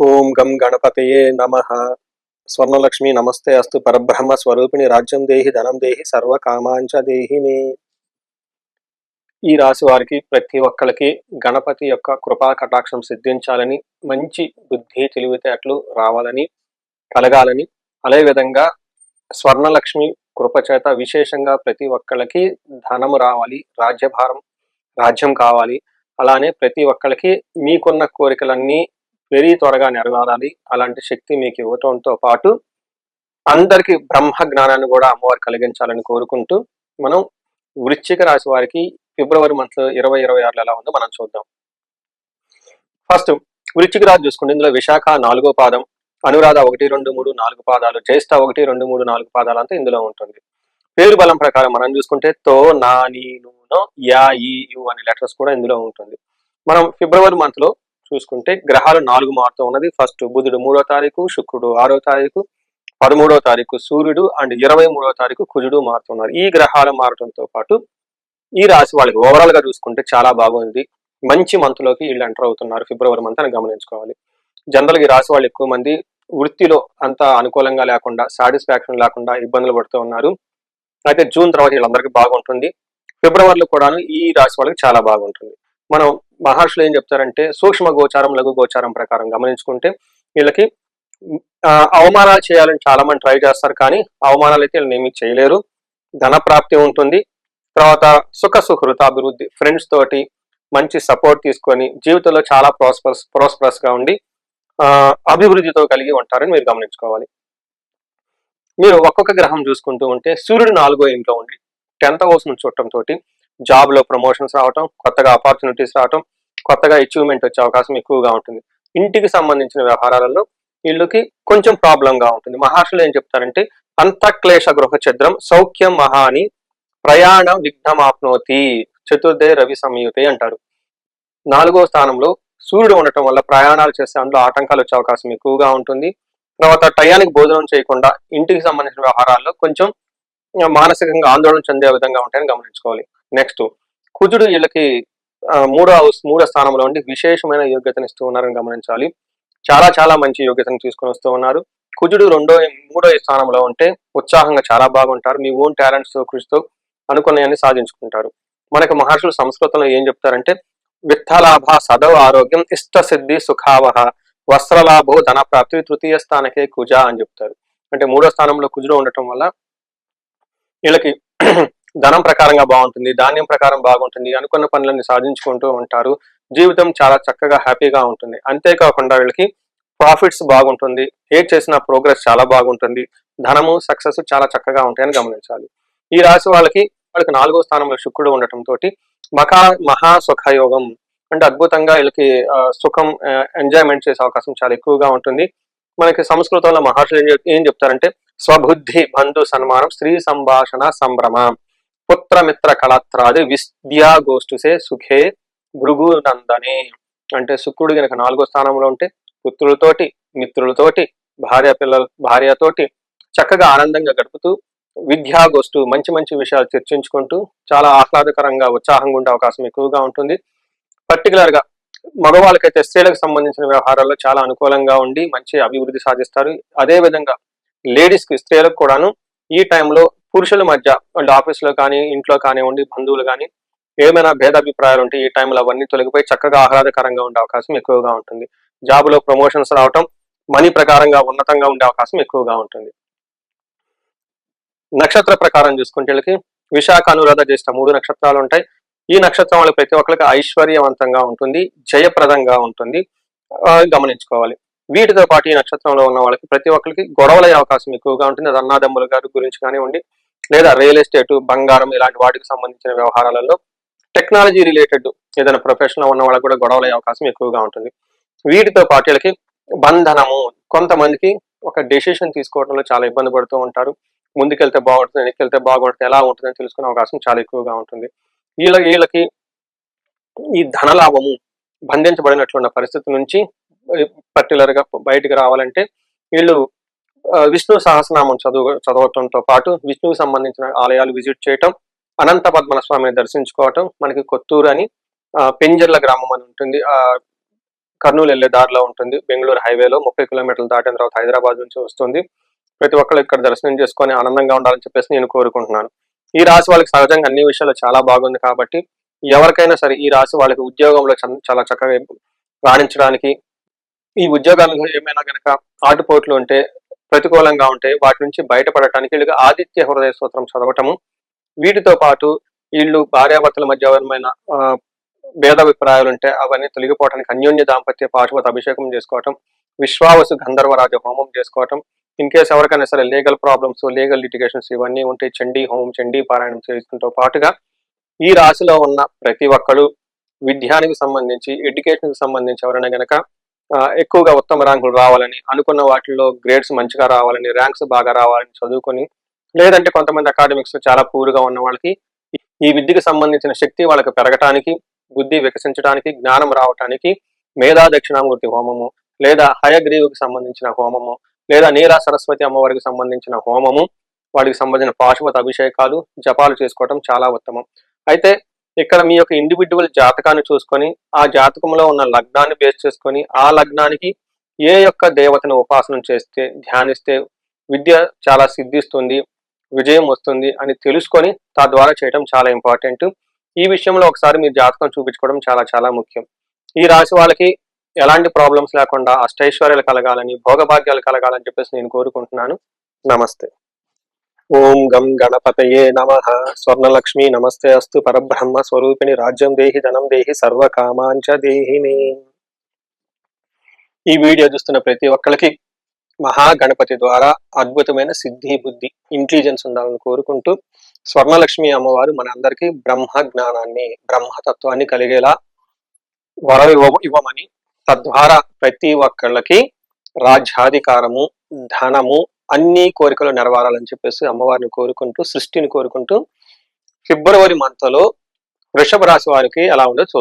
ఓం గం గణపతయే నమ. స్వర్ణలక్ష్మి నమస్తే అస్తు పరబ్రహ్మ స్వరూపిణి రాజ్యం దేహి ధనం దేహి సర్వ కామాంచ దేహిని. ఈ రాశి వారికి ప్రతి ఒక్కరికి గణపతి యొక్క కృపా కటాక్షం సిద్ధించాలని మంచి బుద్ధి తెలివితేటలు రావాలని కలగాలని అదే విధంగా స్వర్ణలక్ష్మి కృప చేత విశేషంగా ప్రతి ఒక్కళ్ళకి ధనము రావాలి రాజ్యభారం రాజ్యం కావాలి. అలానే ప్రతి ఒక్కరికి మీకున్న కోరికలన్నీ వెరీ త్వరగా నెరవేరాలి. అలాంటి శక్తి మీకు ఇవ్వటంతో పాటు అందరికి బ్రహ్మ జ్ఞానాన్ని కూడా అమ్మవారు కలిగించాలని కోరుకుంటూ మనం వృశ్చిక రాశి వారికి ఫిబ్రవరి మంత్ ఇరవై ఇరవై ఆరులో ఎలా ఉందో మనం చూద్దాం. ఫస్ట్ వృశ్చిక రాశి చూసుకుంటే ఇందులో విశాఖ నాలుగో పాదం అనురాధ ఒకటి రెండు మూడు నాలుగు పాదాలు జ్యేష్ఠ ఒకటి రెండు మూడు నాలుగు పాదాలు అంతా ఇందులో ఉంటుంది. పేరు బలం ప్రకారం మనం చూసుకుంటే తో నా నీ నూనో యా ఈ యు అనే లెటర్స్ కూడా ఇందులో ఉంటుంది. మనం ఫిబ్రవరి మంత్లో చూసుకుంటే గ్రహాలు నాలుగు మారుతూ ఉన్నది. ఫస్ట్ బుధుడు మూడో తారీఖు శుక్రుడు ఆరో తారీఖు పదమూడో తారీఖు సూర్యుడు అండ్ ఇరవై మూడో తారీఖు కుజుడు మారుతున్నారు ఈ గ్రహాలు మారడంతో పాటు ఈ రాశి వాళ్ళకి ఓవరాల్గా చూసుకుంటే చాలా బాగుంది. మంచి మంత్లోకి వీళ్ళు ఎంటర్ అవుతున్నారు. ఫిబ్రవరి మంత్ అని గమనించుకోవాలి. జనరల్ ఈ రాశి వాళ్ళు ఎక్కువ మంది వృత్తిలో అంత అనుకూలంగా లేకుండా సాటిస్ఫాక్షన్ లేకుండా ఇబ్బందులు పడుతూ ఉన్నారు. అయితే జూన్ తర్వాత వీళ్ళందరికీ బాగుంటుంది. ఫిబ్రవరిలో కూడాను ఈ రాశి వాళ్ళకి చాలా బాగుంటుంది. మనం మహర్షులు ఏం చెప్తారంటే సూక్ష్మ గోచారం లఘు గోచారం ప్రకారం గమనించుకుంటే వీళ్ళకి అవమానాలు చేయాలని చాలా మంది ట్రై చేస్తారు కానీ అవమానాలు అయితే వీళ్ళని ఏమీ చేయలేరు. ధన ప్రాప్తి ఉంటుంది. తర్వాత సుఖ సుహృత అభివృద్ధి ఫ్రెండ్స్ తోటి మంచి సపోర్ట్ తీసుకొని జీవితంలో చాలా ప్రాస్పరస్ ప్రాస్పరస్గా ఉండి అభివృద్ధితో కలిగి ఉంటారని మీరు గమనించుకోవాలి. మీరు ఒక్కొక్క గ్రహం చూసుకుంటూ ఉంటే సూర్యుడు నాలుగో ఇంట్లో ఉండి టెన్త్ హౌస్ నుంచి చూడటంతో జాబ్లో ప్రమోషన్స్ రావటం కొత్తగా ఆపర్చునిటీస్ రావటం కొత్తగా అచీవ్మెంట్ వచ్చే అవకాశం ఎక్కువగా ఉంటుంది. ఇంటికి సంబంధించిన వ్యవహారాలలో వీళ్ళకి కొంచెం ప్రాబ్లం గా ఉంటుంది. మహర్షులు ఏం చెప్తారంటే అంతఃక్లేశ గృహ ఛద్రం సౌఖ్యం మహాని ప్రయాణ విఘ్నమాప్నోతి చతుర్థే రవి సంయుతే అంటారు. నాలుగో స్థానంలో సూర్యుడు ఉండటం వల్ల ప్రయాణాలు చేసే అందులో ఆటంకాలు వచ్చే అవకాశం ఎక్కువగా ఉంటుంది. తర్వాత టయానికి భోజనం చేయకుండా ఇంటికి సంబంధించిన వ్యవహారాల్లో కొంచెం మానసికంగా ఆందోళన చెందే విధంగా ఉంటాయని గమనించుకోవాలి. నెక్స్ట్ కుజుడు వీళ్ళకి మూడో హౌస్ మూడో స్థానంలో ఉండి విశేషమైన యోగ్యతను ఇస్తూ ఉన్నారని గమనించాలి. చాలా చాలా మంచి యోగ్యతను తీసుకొని వస్తూ ఉన్నారు. కుజుడు రెండో మూడో స్థానంలో ఉంటే ఉత్సాహంగా చాలా బాగుంటారు. మీ ఓన్ టాలెంట్స్తో కృషితో అనుకున్నవన్నీ సాధించుకుంటారు. మనకు మహర్షులు సంస్కృతంలో ఏం చెప్తారంటే విత్తలాభ సదవ ఆరోగ్యం ఇష్ట సిద్ధి సుఖావహ వస్త్రలాభో ధన ప్రాప్తి తృతీయ స్థానకే కుజ అని చెప్తారు. అంటే మూడో స్థానంలో కుజుడు ఉండటం వల్ల వీళ్ళకి ధనం ప్రకారంగా బాగుంటుంది ధాన్యం ప్రకారం బాగుంటుంది అనుకున్న పనులన్నీ సాధించుకుంటూ ఉంటారు. జీవితం చాలా చక్కగా హ్యాపీగా ఉంటుంది. అంతేకాకుండా వీళ్ళకి ప్రాఫిట్స్ బాగుంటుంది. ఏ చేసిన ప్రోగ్రెస్ చాలా బాగుంటుంది. ధనము సక్సెస్ చాలా చక్కగా ఉంటాయని గమనించాలి. ఈ రాశి వాళ్ళకి వాళ్ళకి నాలుగో స్థానంలో శుక్రుడు ఉండటం తోటి మకా మహా సుఖయోగం. అంటే అద్భుతంగా వీళ్ళకి సుఖం ఎంజాయ్మెంట్ చేసే అవకాశం చాలా ఎక్కువగా ఉంటుంది. మనకి సంస్కృతంలో మహర్షులు ఏం ఏం చెప్తారంటే స్వబుద్ధి బంధు సన్మానం స్త్రీ సంభాషణ సంభ్రమ. పుత్రమిత్ర కళత్రాది విద్యా గోష్ఠుసే సుఖే భృగు నందనే అంటే శుక్రుడు గనక నాలుగో స్థానంలో ఉంటే పుత్రులతోటి మిత్రులతోటి భార్య పిల్లల భార్యతోటి చక్కగా ఆనందంగా గడుపుతూ విద్యా గోష్ఠు మంచి మంచి విషయాలు చర్చించుకుంటూ చాలా ఆహ్లాదకరంగా ఉత్సాహంగా ఉండే అవకాశం ఎక్కువగా ఉంటుంది. పర్టికులర్గా మగవాళ్ళకైతే స్త్రీలకు సంబంధించిన వ్యవహారాల్లో చాలా అనుకూలంగా ఉండి మంచి అభివృద్ధి సాధిస్తారు. అదే విధంగా లేడీస్కి స్త్రీలకు కూడాను ఈ టైంలో పురుషుల మధ్య అంటే ఆఫీస్లో కానీ ఇంట్లో కానివ్వండి బంధువులు కానీ ఏమైనా భేదాభిప్రాయాలు ఉంటే ఈ టైంలో అవన్నీ తొలగిపోయి చక్కగా ఆహ్లాదకరంగా ఉండే అవకాశం ఎక్కువగా ఉంటుంది. జాబ్లో ప్రమోషన్స్ రావటం మనీ ప్రకారంగా ఉన్నతంగా ఉండే అవకాశం ఎక్కువగా ఉంటుంది. నక్షత్ర ప్రకారం చూసుకుంటే వీళ్ళకి విశాఖ అనురాధ జ్యేష్ఠ మూడు నక్షత్రాలు ఉంటాయి. ఈ నక్షత్రం వాళ్ళకి ప్రతి ఒక్కరికి ఐశ్వర్యవంతంగా ఉంటుంది జయప్రదంగా ఉంటుంది. గమనించుకోవాలి. వీటితో పాటు ఈ నక్షత్రంలో ఉన్న వాళ్ళకి ప్రతి ఒక్కరికి గొడవలయ్యే అవకాశం ఎక్కువగా ఉంటుంది. అది అన్నాదమ్ముల గారి గురించి కానివ్వండి లేదా రియల్ ఎస్టేట్ బంగారం ఇలాంటి వాటికి సంబంధించిన వ్యవహారాలలో టెక్నాలజీ రిలేటెడ్ ఏదైనా ప్రొఫెషనల్ ఉన్న వాళ్ళకి కూడా గొడవలయ్యే అవకాశం ఎక్కువగా ఉంటుంది. వీటితో పాటు వీళ్ళకి బంధనము కొంతమందికి ఒక డెసిషన్ తీసుకోవడంలో చాలా ఇబ్బంది పడుతూ ఉంటారు. ముందుకెళ్తే బాగుంటుంది వెనక్కి బాగుంటుంది ఎలా ఉంటుందని తెలుసుకునే అవకాశం చాలా ఎక్కువగా ఉంటుంది. వీళ్ళ వీళ్ళకి ఈ ధనలాభము బంధించబడినట్లున్న పరిస్థితి నుంచి పర్టికులర్గా బయటికి రావాలంటే వీళ్ళు విష్ణు సహస్రనామం చదువు చదవటంతో పాటు విష్ణువుకి సంబంధించిన ఆలయాలు విజిట్ చేయటం అనంత పద్మన స్వామిని దర్శించుకోవటం మనకి కొత్తూరు అని ఆ, పెంజర్ల గ్రామం అని ఉంటుంది. ఆ కర్నూలు వెళ్ళే దారిలో ఉంటుంది. బెంగళూరు హైవేలో ముప్పై కిలోమీటర్లు దాటిన తర్వాత హైదరాబాద్ నుంచి వస్తుంది. ప్రతి ఒక్కరు ఇక్కడ దర్శనం చేసుకొని ఆనందంగా ఉండాలని చెప్పేసి నేను కోరుకుంటున్నాను. ఈ రాశి వాళ్ళకి సహజంగా అన్ని విషయాలు చాలా బాగుంది కాబట్టి ఎవరికైనా సరే ఈ రాశి వాళ్ళకి ఉద్యోగంలో చం- చాలా చక్కగా రాణించడానికి ఈ ఉద్యోగాలలో ఏమైనా కనుక ఆటుపోట్లు ఉంటే ప్రతికూలంగా ఉంటే వాటి నుంచి బయటపడటానికి వీళ్ళకి ఆదిత్య హృదయ సూత్రం చదవటము. వీటితో పాటు వీళ్ళు భార్యాభర్తల మధ్య ఎవరైనా భేదాభిప్రాయాలు ఉంటే అవన్నీ తొలగిపోవడానికి అన్యోన్య దాంపత్య పాశుపత అభిషేకం చేసుకోవటం విశ్వావసు గంధర్వరాజ హోమం చేసుకోవటం. ఇన్ కేసు ఎవరికైనా సరే లీగల్ ప్రాబ్లమ్స్ లీగల్ లిటిగేషన్స్ ఇవన్నీ ఉంటే చండీ హోమం చండీ పారాయణం చేయడంతో పాటుగా ఈ రాశిలో ఉన్న ప్రతి ఒక్కరు విద్యానికి సంబంధించి ఎడ్యుకేషన్కి సంబంధించి ఎవరైనా గనక ఎక్కువగా ఉత్తమ ర్యాంకులు రావాలని అనుకున్న వాటిల్లో గ్రేడ్స్ మంచిగా రావాలని ర్యాంక్స్ బాగా రావాలని చదువుకొని లేదంటే కొంతమంది అకాడమిక్స్ చాలా పూర్గా ఉన్న వాళ్ళకి ఈ- విద్యకు సంబంధించిన శక్తి వాళ్ళకి పెరగటానికి బుద్ధి వికసించడానికి జ్ఞానం రావటానికి మేధా దక్షిణామూర్తి హోమము లేదా హయగ్రీవుకి సంబంధించిన హోమము లేదా నీరా సరస్వతి అమ్మవారికి సంబంధించిన హోమము వాటికి సంబంధించిన పాశుపత అభిషేకాలు జపాలు చేసుకోవటం చాలా ఉత్తమం. అయితే ఇక్కడ మీ యొక్క ఇండివిజువల్ జాతకాన్ని చూసుకొని ఆ జాతకంలో ఉన్న లగ్నాన్ని బేస్ చేసుకొని ఆ లగ్నానికి ఏ యొక్క దేవతను ఉపాసన చేస్తే ధ్యానిస్తే విద్య చాలా సిద్ధిస్తుంది విజయం వస్తుంది అని తెలుసుకొని తద్వారా చేయడం చాలా ఇంపార్టెంట్ ఈ విషయంలో ఒకసారి మీ జాతకం చూపించుకోవడం చాలా చాలా ముఖ్యం. ఈ రాశి వాళ్ళకి ఎలాంటి ప్రాబ్లమ్స్ లేకుండా అష్టైశ్వర్యాలు కలగాలని భోగభాగ్యాలు కలగాలని చెప్పేసి నేను కోరుకుంటున్నాను. నమస్తే. ఓం గం గణపతయే నమ. స్వర్ణలక్ష్మి నమస్తే అస్తు పరబ్రహ్మ స్వరూపిణి రాజ్యం దేహి ధనం దేహి సర్వకామాంచ దేహిని. ఈ వీడియో చూస్తున్న ప్రతి ఒక్కరికి మహాగణపతి ద్వారా అద్భుతమైన సిద్ధి బుద్ధి ఇంటెలిజెన్స్ ఉండాలని కోరుకుంటూ స్వర్ణలక్ష్మి అమ్మవారు మన అందరికీ బ్రహ్మ జ్ఞానాన్ని బ్రహ్మతత్వాన్ని కలిగేలా వరవి ఇవ్వ- ఇవ్వమని తద్వారా ప్రతి ఒక్కళ్ళకి రాజ్యాధికారము ధనము అన్ని కోరికలు నెరవేరాలని చెప్పేసి అమ్మవారిని కోరుకుంటూ సృష్టిని కోరుకుంటూ ఫిబ్రవరి మంత్లో వృషభ రాశి వారికి ఎలా ఉండో చూద్దాం.